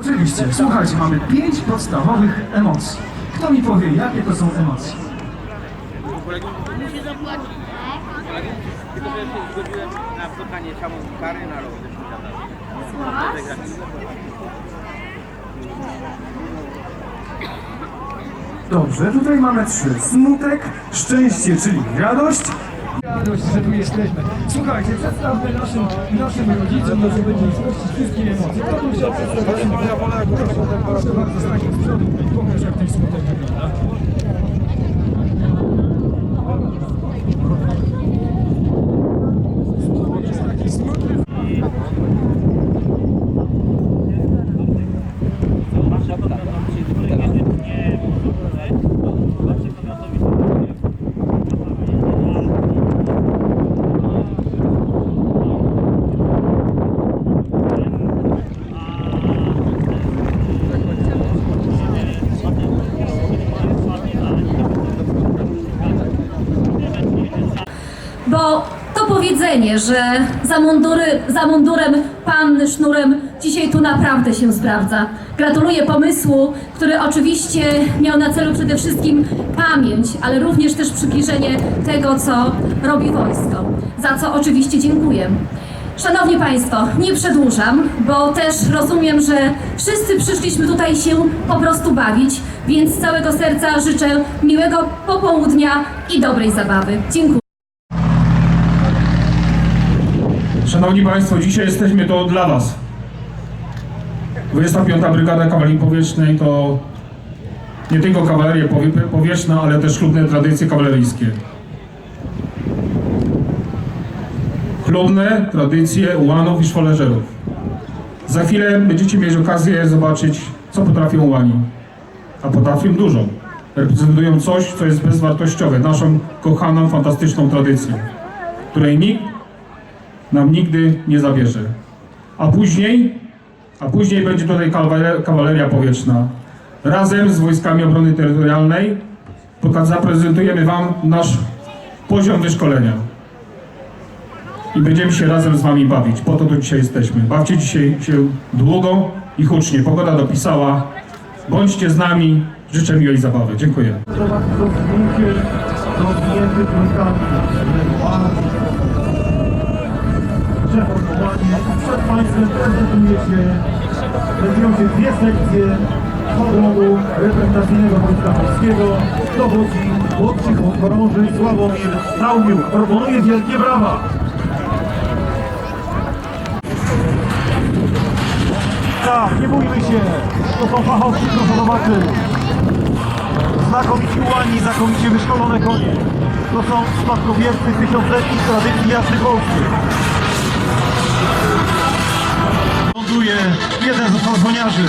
Oczywiście, słuchajcie, mamy pięć podstawowych emocji. Kto mi powie, jakie to są emocje? Musi zapłacić. Na kary na. Dobrze, tutaj mamy trzy. Smutek, szczęście, czyli radość. Radość, że tu jesteśmy. Słuchajcie, przedstawmy naszym, naszym rodzicom, naszym publiczności wszystkie emocje. Kto tu chciał przedstawić? Proszę, bardzo, z przodu i pokaż, jak ten smutek wygląda. Powiedzenie, że za, mundury, za mundurem panny sznurem dzisiaj tu naprawdę się sprawdza. Gratuluję pomysłu, który oczywiście miał na celu przede wszystkim pamięć, ale również też przybliżenie tego, co robi wojsko. Za co oczywiście dziękuję. Szanowni Państwo, nie przedłużam, bo też rozumiem, że wszyscy przyszliśmy tutaj się po prostu bawić, więc z całego serca życzę miłego popołudnia i dobrej zabawy. Dziękuję. Szanowni Państwo, dzisiaj jesteśmy tu dla Was. 25. Brygada Kawalerii Powietrznej to nie tylko kawaleria powie- powietrzna, ale też chlubne tradycje kawaleryjskie. Chlubne tradycje ułanów i szwoleżerów. Za chwilę będziecie mieć okazję zobaczyć, co potrafią ułani. A potrafią dużo. Reprezentują coś, co jest bezwartościowe, naszą kochaną, fantastyczną tradycję, której nikt nam nigdy nie zabierze. A później, a później będzie tutaj kawale- kawaleria powietrzna. Razem z wojskami obrony terytorialnej zaprezentujemy Wam nasz poziom wyszkolenia. I będziemy się razem z Wami bawić. Po to tu dzisiaj jesteśmy. Bawcie dzisiaj się długo i hucznie. Pogoda dopisała. Bądźcie z nami. Życzę miłej zabawy. Dziękuję. Trójkami. Przed Państwem prezentuje się, prezentują się dwie sekcje hormoru reprezentacyjnego Wojska Polskiego. Dowodzi młodszy chorąży Sławomir Naumiuk. Proponuję wielkie brawa. Tak, nie bójmy się. To są fachowcy, proszę zobaczyć. Znakomici ułani, znakomicie wyszkolone konie. To są spadkobiercy tysiącletnich tradycji jazdy polskiej. Jeden z ochroniarzy.